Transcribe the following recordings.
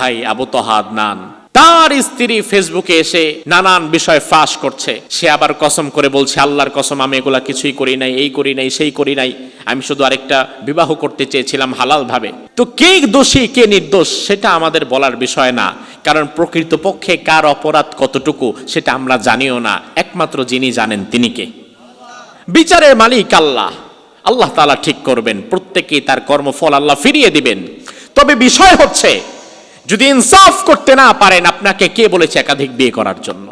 ভাই আবু তহাদ নান। তার স্ত্রী ফেসবুকে এসে নানান বিষয় ফাঁস করছে। সে আবার কসম করে বলছে, আল্লাহর কসম, আমি এগুলা কিছুই করি নাই, এই করি নাই, সেই করি নাই। আমি শুধু আরেকটা বিবাহ করতে চেয়েছিলাম হালাল ভাবে তো কে দোষী, কে নির্দোষ, সেটা আমাদের বলার বিষয় না। কারণ প্রকৃতপক্ষে কার অপরাধ কতটুকু, সেটা আমরা জানিও না। একমাত্র যিনি জানেন তিনি কে। বিচারের মালিক আল্লাহ। আল্লাহ তালা ঠিক করবেন। প্রত্যেকেই তার কর্মফল আল্লাহ ফিরিয়ে দিবেন। তবে বিষয় হচ্ছে যদি ইনসাফ করতে না পারেন, আপনাকে কে বলেছে একাধিক বিয়ে করার জন্য?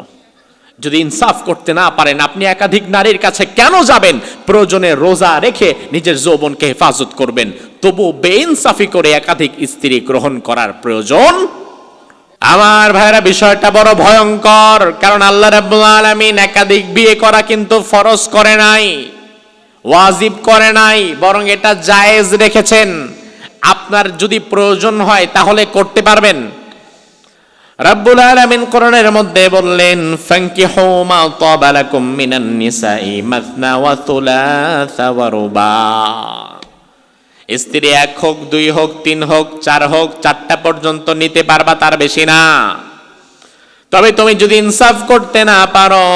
যদি ইনসাফ করতে না পারেন, আপনি একাধিক নারীর কাছে কেন যাবেন? প্রয়োজনে রোজা রেখে নিজের যৌবনকে হেফাজত করবেন। তবু বেইনসাফি করে একাধিক স্ত্রী গ্রহণ করার প্রয়োজন? আমার ভাইরা বিষয়টা বড় ভয়ঙ্কর, কারণ আল্লাহ রাব্বুল আলামিন একাধিক বিয়ে করা কিন্তু ফরজ করে নাই, ওয়াজিব করে নাই, বরং এটা জায়েজ রেখেছেন। আপনার যদি প্রয়োজন হয়, তাহলে করতে পারবেন। রাব্বুল আলামিন কোরআনের মধ্যে বললেন ফাঙ্কিহু মা তাবা লাকুম মিনান নিসাই মাসনা ওয়া থুলাসা ওয়া রুবা। স্ত্রী এক হোক, দুই হোক, তিন হোক, চার হোক, চারটা পর্যন্ত নিতে পারবা, তার বেশি না। তবে তুমি যদি ইনসাফ করতে না পারো,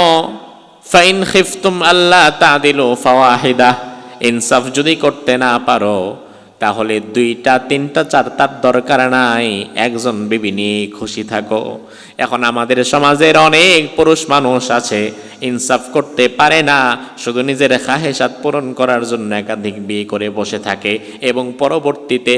ফাইন খিফতুম আল্লাহ তাদিলু ফাওয়াহিদা। ইনসাফ যদি করতে না পারো তাহলে দুইটা, তিনটা, চারটার দরকার নাই। একজন বিবি নিয়ে খুশি থাকো। এখন আমাদের সমাজের অনেক পুরুষ মানুষ আছে, ইনসাফ করতে পারে না, শুধু নিজের খাহেসাত পূরণ করার জন্য একাধিক বিয়ে করে বসে থাকে এবং পরবর্তীতে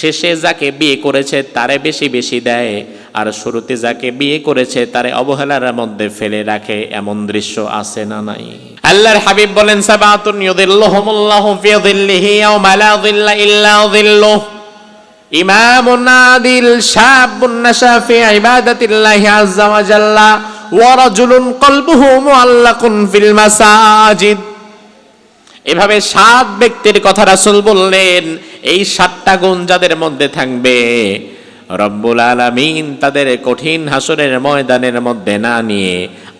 শেষে যাকে বিয়ে করেছে তারে বেশি বেশি দেয়, আর শুরুতে যাকে বিয়ে করেছে তারে অবহেলার মধ্যে ফেলে রাখে, এমন দৃশ্য আছে না নাই? আল্লাহর হাবিব বলেন, সাবাতুন ইউদিল্লাহুমুল্লাহু ফি যিল্লিহি লা যিল্লা ইল্লা ইমামুন আদিল শাবুন নাশা ফি ইবাদাতিল্লাহি আযজা ওয়া জাল্লা ওয়া রাজুলুন কলবুহু মুআল্লাকুন ফিল মাসাজিদ। এভাবে সাত ব্যক্তির কথা রাসূল বললেন, এই সাতটা গুণ যাদের মধ্যে থাকবে? রব্বুল আলামিন তাদের কঠিন হাসরের ময়দানের মধ্যে না নিয়ে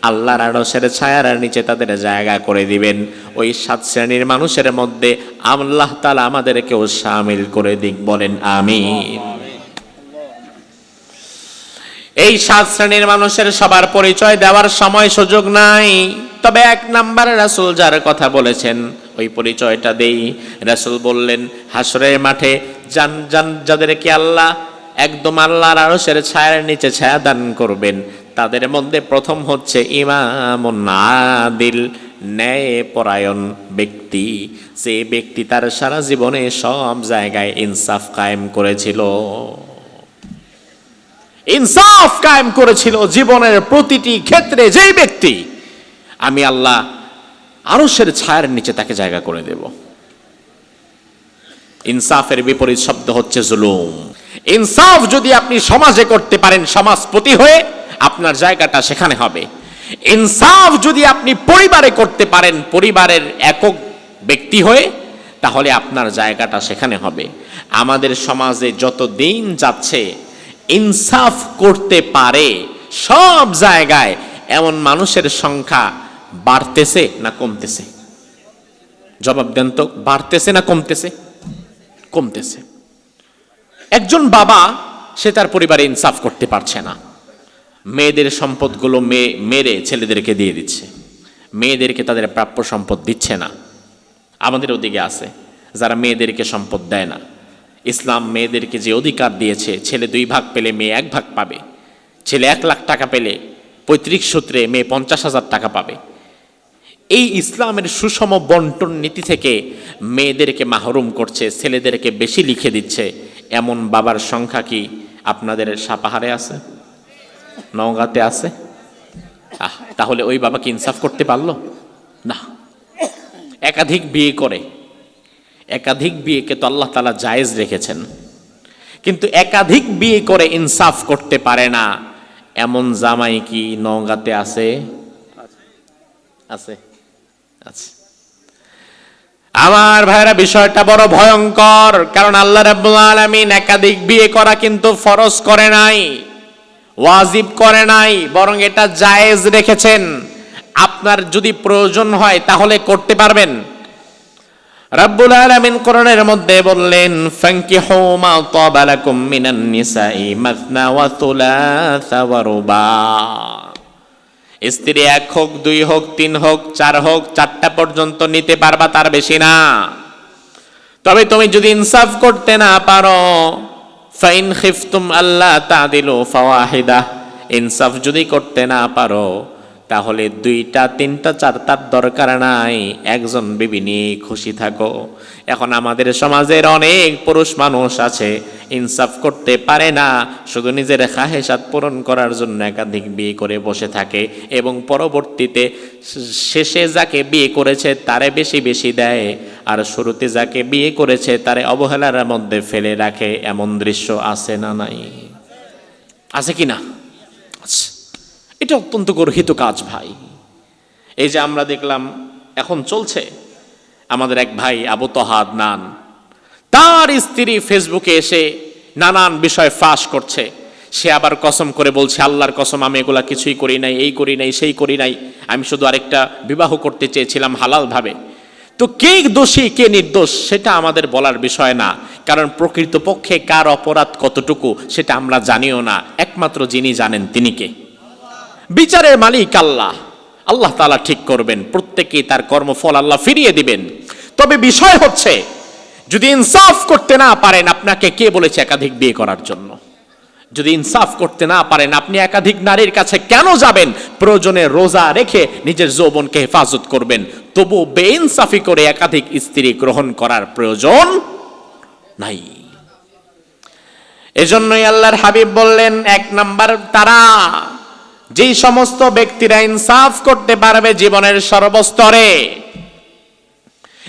আল্লাহর আড়সের ছায়ার নিচে তাদের জায়গা করে দিবেন। ওই সাত শ্রেণির মানুষের মধ্যে আল্লাহ তালা আমাদেরকেও সামিল করে দিক, বলেন আমি এই সাত শ্রেণির মানুষের সবার পরিচয় দেওয়ার সময় সুযোগ নাই। তবে এক নাম্বারে রাসুল যার কথা বলেছেন, ওই পরিচয়টা দেই। রাসুল বললেন হাসরের মাঠে যান যান, যাদেরকে আল্লাহ একদম আল্লাহর আরশের ছায়ার নিচে ছায়া দান করবেন তাদের মধ্যে প্রথম হচ্ছে ইমাম আদিল ন্যায় পরায়ণ ব্যক্তি। যে ব্যক্তি তার সারা জীবনে সব জায়গায় ইনসাফ কায়েম করেছিল। ইনসাফ কায়েম করেছিল জীবনের প্রতিটি ক্ষেত্রে যেই ব্যক্তি, আমি আল্লাহ আরশের ছায়ার নিচে তাকে জায়গা করে দেব। ইনসাফের বিপরীত শব্দ হচ্ছে জুলুম। ইনসাফ যদি আপনি সমাজে করতে পারেন, সমাজপতি হয়ে আপনার জায়গাটা সেখানে হবে। ইনসাফ যদি আপনি পরিবারে করতে পারেন, পরিবারের একক ব্যক্তি হয়ে, তাহলে আপনার জায়গাটা সেখানে হবে। আমাদের সমাজে যত দিন যাচ্ছে, ইনসাফ করতে পারে সব জায়গায়, এমন মানুষের সংখ্যা বাড়তেছে না কমতেছে? জবাব দেন তো, বাড়তেছে না কমতেছে? কমতেছে। একজন বাবা, সে তার পরিবারে ইনসাফ করতে পারছে না। মেয়েদের সম্পদগুলো মেয়ে, মেরে ছেলেদেরকে দিয়ে দিচ্ছে। মেয়েদেরকে তাদের প্রাপ্য সম্পদ দিচ্ছে না। আমাদের ওদিকে আছে, যারা মেয়েদেরকে সম্পদ দেয় না। ইসলাম মেয়েদেরকে যে অধিকার দিয়েছে, ছেলে দুই ভাগ পেলে মেয়ে এক ভাগ পাবে। ছেলে এক লাখ টাকা পেলে পৈতৃক সূত্রে মেয়ে পঞ্চাশ হাজার টাকা পাবে। এই ইসলামের সুষম বন্টন নীতি থেকে মেয়েদেরকে মাহরুম করছে, ছেলেদেরকে বেশি লিখে দিচ্ছে। এমন বাবার সংখ্যা কি আপনাদের সাপাহারে আছে? নওগাঁতে আছে। আহ, তাহলে ওই বাবা কি ইনসাফ করতে পারল? না। একাধিক বিয়ে করে। একাধিক বিয়েকে তো আল্লাহ তালা জায়েজ রেখেছেন। কিন্তু একাধিক বিয়ে করে ইনসাফ করতে পারে না। এমন জামাই কি নওগাঁতে আছে? আছে। আছে। আমার ভাইরা বিষয়টা বড় ভয়ঙ্কর। কারণ আল্লাহ রাব্বুল আলামিন একাধিক বিয়ে করা কিন্তু ফরজ করে নাই। ওয়াজিব করে নাই, বরং এটা জায়েজ রেখেছেন। আপনার যদি প্রয়োজন হয়, তাহলে করতে পারবেন। রাব্বুল আলামিন কোরআনের মধ্যে বললেন ফাঙ্কিহু মা তাবা লাকুম মিনান নিসাই মাসনা ওয়া থুলাসা ওয়া রুবা। স্ত্রী এক হোক, দুই হোক, তিন হোক, চার হোক, চারটা পর্যন্ত নিতে পারবা, তার বেশি না। তবে তুমি যদি ইনসাফ করতে না পারো ফাইন খিফতুম আল্লাহ তাদিলু ফাওয়াহিদা ইনসাফ যদি করতে না পারো তাহলে দুইটা, তিনটা চারটার দরকার নাই। একজন বিবি নিয়ে খুশি থাকো। এখন আমাদের সমাজের অনেক পুরুষ মানুষ আছে, ইনসাফ করতে পারে না, শুধু নিজের খাহেসাত পূরণ করার জন্য একাধিক বিয়ে করে বসে থাকে এবং পরবর্তীতে শেষে যাকে বিয়ে করেছে তারে বেশি বেশি দেয়, আর শুরুতে যাকে বিয়ে করেছে তারে অবহেলার মধ্যে ফেলে রাখে, এমন দৃশ্য আছে না নাই? আছে কি না। এটা অত্যন্ত গর্হিত কাজ, ভাই। এই যে আমরা দেখলাম, এখন চলছে। আমাদের এক ভাই আবু তহাদ নান। তার স্ত্রী ফেসবুকে এসে নানান বিষয় ফাঁস করছে। সে আবার কসম করে বলছে, আল্লাহর কসম, আমি এগুলা কিছুই করি নাই, এই করি নাই, সেই করি নাই। আমি শুধু আরেকটা বিবাহ করতে চেয়েছিলাম হালালভাবে। তো কে দোষী, কে নির্দোষ, সেটা আমাদের বলার বিষয় না। কারণ প্রকৃতপক্ষে কার অপরাধ কতটুকু, সেটা আমরা জানিও না। একমাত্র যিনি জানেন তিনি কে। বিচারের মালিক আল্লাহ। আল্লাহ তালা ঠিক করবেন, প্রত্যেকেই তার কর্মফল আল্লাহ ফিরিয়ে দিবেন। তবে বিষয় হচ্ছে, যদি ইনসাফ করতে না পারেন, আপনাকে কে বলেছে একাধিক বিয়ে করার জন্য? যদি ইনসাফ করতে না পারেন, আপনি একাধিক নারীর কাছে কেন যাবেন? প্রয়োজনে রোজা রেখে নিজের যৌবনকে হেফাজত করবেন। তবু বেইনসাফি করে একাধিক স্ত্রী গ্রহণ করার প্রয়োজন নাই। এজন্যই আল্লাহর হাবিব বললেন, এক নাম্বার তারা যেই সমস্ত ব্যক্তিরা ইনসাফ করতে পারবে জীবনের সর্বস্তরে।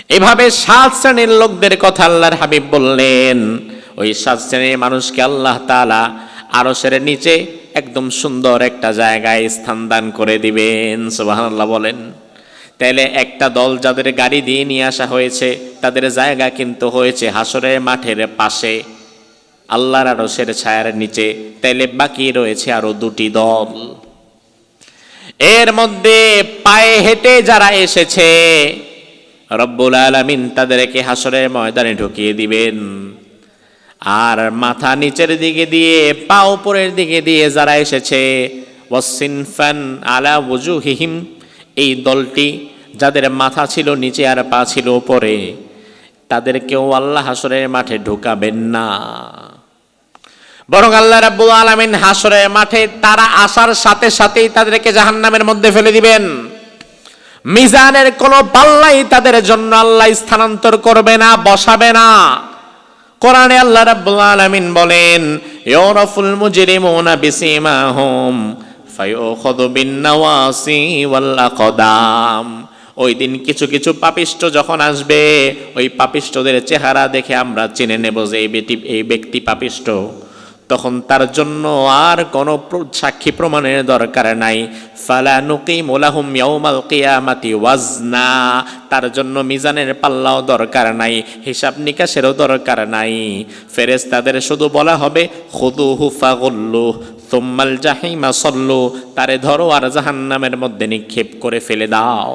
এভাবে সাত শ্রেণির লোকদের কথা আল্লাহর হাবিব বললেন। ওই সাত শ্রেণির মানুষকে আল্লাহ তাআলা আরশের নিচে একদম সুন্দর একটা জায়গায় স্থান দান করে দিবেন, সুবহানাল্লাহ বলেন। তাইলে একটা দল যাদের গাড়ি দিয়ে নিয়ে আসা হয়েছে, তাদের জায়গা কিন্তু হয়েছে হাসরের মাঠের পাশে, আল্লাহর আরশের ছায়ার নিচে। তাইলে বাকি রয়েছে আরও দুটি দল। এর মধ্যে পায়ে হেঁটে যারা এসেছে, রব্বুল আলামিন তাদেরকে হাসরের ময়দানে ঢুকিয়ে দিবেন। আর মাথা নিচের দিকে দিয়ে, পা উপরের দিকে দিয়ে যারা এসেছে, ওয়াসিনফান আলা ওজুহিহিম এই দলটি যাদের মাথা ছিল নিচে আর পা ছিল উপরে, তাদেরকেও আল্লাহ হাসরের মাঠে ঢুকাবেন না। বরং আল্লাহ রাব্বুল আলামিন হাসরের মাঠে তারা আসার সাথে সাথেই তাদেরকে জাহান্নামের মধ্যে ফেলে দিবেন। মিজানের কোনো পাল্লাই তাদের জন্য আল্লাহ স্থানান্তর করবে না, বসাবে না। কোরআনে আল্লাহ রাব্বুল আলামিন বলেন, ইউরাফুল মুজরিমুনা বিসিমাহুম ফায়ুখাযু বিন-নাওয়াসি ওয়াল আকদাম ওই দিন কিছু কিছু পাপিষ্ট যখন আসবে, ওই পাপিষ্টদের চেহারা দেখে আমরা চিনে নেব যে এই বেটি এই ব্যক্তি পাপিষ্ট তখন তার জন্য আর কোনো সাক্ষী প্রমাণের দরকার নাই। ফালা নুকিম লাহুম ইয়াউমাল কিয়ামাতি ওয়াজনা। তার জন্য মিজানের পাল্লাও দরকার নাই, হিসাব নিকাশেরও দরকার নাই। ফেরেস তাদের শুধু বলা হবে খুদুহু ফাগুল্লু তুম্মাল জাহিমা সল্লু। তারে ধরো আর জাহান্নামের মধ্যে নিক্ষেপ করে ফেলে দাও।